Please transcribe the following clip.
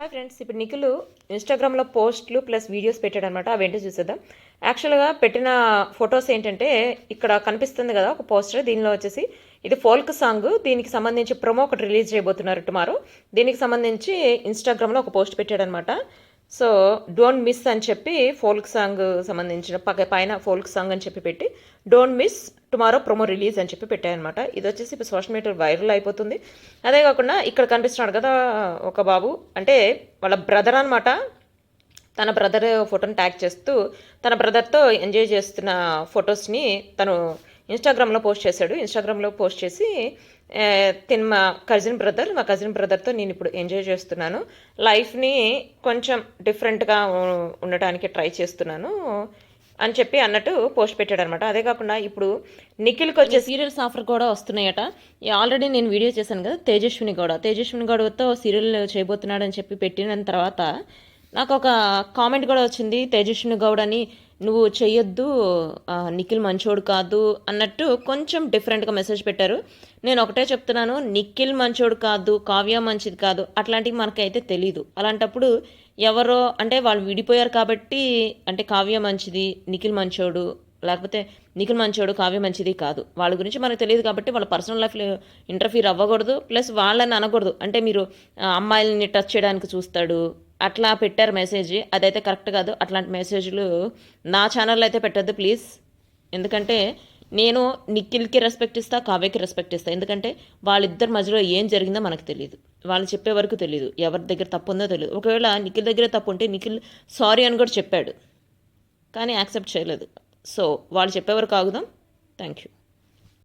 Hi friends ఇప్పుడు నిఖిల్ ఇన్స్టాగ్రామ్లో పోస్ట్లు ప్లస్ వీడియోస్ పెట్టాడు అనమాట అవేంటో చూసేద్దాం. యాక్చువల్గా పెట్టిన ఫొటోస్ ఏంటంటే ఇక్కడ కనిపిస్తుంది కదా ఒక పోస్టర్. దీనిలో వచ్చేసి ఇది ఫోల్క్ సాంగ్. దీనికి సంబంధించి ప్రొమో ఒకటి రిలీజ్ చేయబోతున్నారు టుమారో. దీనికి సంబంధించి ఇన్స్టాగ్రామ్లో ఒక పోస్ట్ పెట్టాడనమాట. సో డోంట్ మిస్ అని చెప్పి ఫోల్క్ సాంగ్ సంబంధించిన పక్క పైన ఫోల్క్ సాంగ్ అని చెప్పి పెట్టి don't miss tomorrow promo release అని చెప్పి పెట్టాయనమాట ఇది వచ్చేసి ఇప్పుడు సోషల్ మీడియా వైరల్ అయిపోతుంది. అదే కాకుండా ఇక్కడ కనిపిస్తున్నాడు కదా ఒక బాబు. అంటే వాళ్ళ బ్రదర్ అనమాట తన బ్రదర్ ఫోటోని ట్యాగ్ చేస్తూ తన బ్రదర్తో ఎంజాయ్ చేస్తున్న ఫొటోస్ని తను ఇన్స్టాగ్రామ్లో పోస్ట్ చేశాడు. ఇన్స్టాగ్రామ్లో పోస్ట్ చేసి "ఏ, తిన్ మా కజిన్ బ్రదర్ మా కజిన్ బ్రదర్తో నేను ఇప్పుడు ఎంజాయ్ చేస్తున్నాను. లైఫ్ని కొంచెం డిఫరెంట్గా ఉండటానికి ట్రై చేస్తున్నాను అని చెప్పి అన్నట్టు పోస్ట్ పెట్టాడు అనమాట అదే కాకుండా ఇప్పుడు నిఖిల్కి వచ్చే సీరియల్స్ ఆఫర్ కూడా వస్తున్నాయట. ఆల్రెడీ నేను వీడియో చేశాను కదా తేజస్విని గౌడ. తేజస్విని గౌడతో సీరియల్ చేయబోతున్నాడు అని చెప్పి పెట్టిన తర్వాత నాకు ఒక కామెంట్ కూడా వచ్చింది. తేజస్విని గౌడ్ అని నువ్వు చేయొద్దు నిఖిల్ మంచోడు కాదు అన్నట్టు కొంచెం డిఫరెంట్గా మెసేజ్ పెట్టారు. నేను ఒకటే చెప్తున్నాను నిఖిల్ మంచోడు కాదు కావ్య మంచిది కాదు అట్లాంటివి మనకైతే తెలీదు. అలాంటప్పుడు ఎవరో అంటే వాళ్ళు విడిపోయారు కాబట్టి అంటే కావ్య మంచిది నిఖిల్ మంచోడు లేకపోతే నిఖిల్ మంచోడు కావ్య మంచిది కాదు. వాళ్ళ గురించి మనకు తెలియదు కాబట్టి వాళ్ళ పర్సనల్ లైఫ్లో ఇంటర్ఫీర్ అవ్వకూడదు ప్లస్ వాళ్ళని అనకూడదు. అంటే మీరు అమ్మాయిలని టచ్ చేయడానికి చూస్తాడు అట్లా పెట్టారు మెసేజ్ అదైతే కరెక్ట్ కాదు. అట్లాంటి మెసేజ్లు నా ఛానల్లో అయితే పెట్టద్దు ప్లీజ్ ఎందుకంటే నేను నిఖిల్కి రెస్పెక్ట్ ఇస్తా కావ్యకి రెస్పెక్ట్ ఇస్తా. ఎందుకంటే వాళ్ళిద్దరి మధ్యలో ఏం జరిగిందో మనకు తెలియదు వాళ్ళు చెప్పే వరకు తెలియదు ఎవరి దగ్గర తప్పు ఉందో తెలియదు ఒకవేళ నిఖిల్ దగ్గర తప్పు ఉంటే నిఖిల్ సారీ అని కూడా చెప్పాడు. కానీ యాక్సెప్ట్ చేయలేదు. సో వాళ్ళు చెప్పే వరకు ఆగుదాం. Thank you